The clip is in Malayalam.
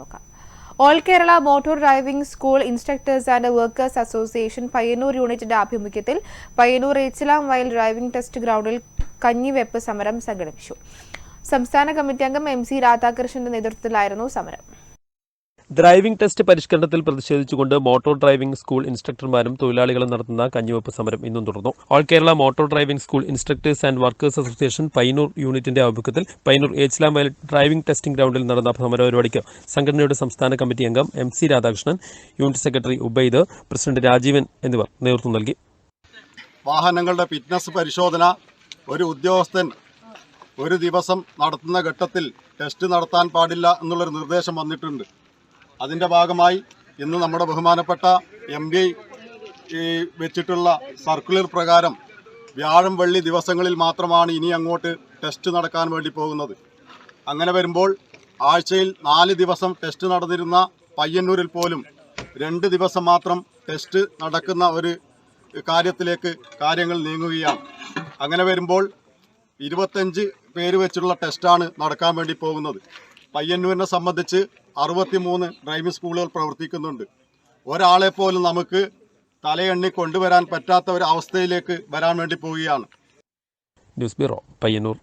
നോക്കാം all Kerala motor driving school instructors and workers association Payyanur യൂണിറ്റിന്റെ ആഭിമുഖ്യത്തിൽ പയ്യന്നൂർ ഏച്ചിലാം വയൽ ഡ്രൈവിംഗ് ടെസ്റ്റ് ഗ്രൗണ്ടിൽ കഞ്ഞിവെപ്പ് സമരം സംഘടിപ്പിച്ചു. സംസ്ഥാന കമ്മിറ്റി അംഗം എം സി രാധാകൃഷ്ണന്റെ നേതൃത്വത്തിലായിരുന്നു സമരം. ഡ്രൈവിംഗ് ടെസ്റ്റ് പരിഷ്കരണത്തിൽ പ്രതിഷേധിച്ചുകൊണ്ട് മോട്ടോർ ഡ്രൈവിംഗ് സ്കൂൾ ഇൻസ്ട്രക്ടർമാരും തൊഴിലാളികളും നടത്തുന്ന കഞ്ഞിവെപ്പ് സമരം ഇന്നും തുടർന്നു. All Kerala motor driving school instructors and workers association Payyanur യൂണിറ്റിന്റെ ആഭിമുഖ്യത്തിൽ പൈനൂർ ഏച്ചിലാം വയൽ ഡ്രൈവിംഗ് ടെസ്റ്റിംഗ് ഗ്രൗണ്ടിൽ നടന്ന സമരപരിപാടിക്ക് സംഘടനയുടെ സംസ്ഥാന കമ്മിറ്റി അംഗം M C Radhakrishnan unit secretary Ubaid president Rajeevan എന്നിവർ നേതൃത്വം നൽകി. വാഹനങ്ങളുടെ ഫിറ്റ്നസ് പരിശോധന ഒരു ഉദ്യോഗസ്ഥൻ ഒരു ദിവസം നടത്തുന്ന ഘട്ടത്തിൽ ടെസ്റ്റ് നടത്താൻ പാടില്ല എന്നുള്ളൊരു നിർദ്ദേശം വന്നിട്ടുണ്ട്. അതിന്റെ ഭാഗമായി ഇന്ന് നമ്മുടെ ബഹുമാനപ്പെട്ട എം വെച്ചിട്ടുള്ള സർക്കുലർ പ്രകാരം വ്യാഴം വെള്ളി ദിവസങ്ങളിൽ മാത്രമാണ് ഇനി അങ്ങോട്ട് ടെസ്റ്റ് നടക്കാൻ വേണ്ടി പോകുന്നത്. അങ്ങനെ വരുമ്പോൾ ആഴ്ചയിൽ നാല് ദിവസം ടെസ്റ്റ് നടന്നിരുന്ന പയ്യന്നൂരിൽ പോലും രണ്ട് ദിവസം മാത്രം ടെസ്റ്റ് നടക്കുന്ന ഒരു കാര്യത്തിലേക്ക് കാര്യങ്ങൾ നീങ്ങുകയാണ്. അങ്ങനെ വരുമ്പോൾ ഇരുപത്തഞ്ച് പേര് വെച്ചുള്ള ടെസ്റ്റാണ് നടക്കാൻ വേണ്ടി പോകുന്നത്. പയ്യന്നൂരിനെ സംബന്ധിച്ച് അറുപത്തിമൂന്ന് ഡ്രൈവിംഗ് സ്കൂളുകൾ പ്രവർത്തിക്കുന്നുണ്ട്. ഒരാളെ പോലും നമുക്ക് തലയെണ്ണി കൊണ്ടുവരാൻ പറ്റാത്ത ഒരു അവസ്ഥയിലേക്ക് വരാൻ വേണ്ടി പോവുകയാണ്. News bureau Payyanur.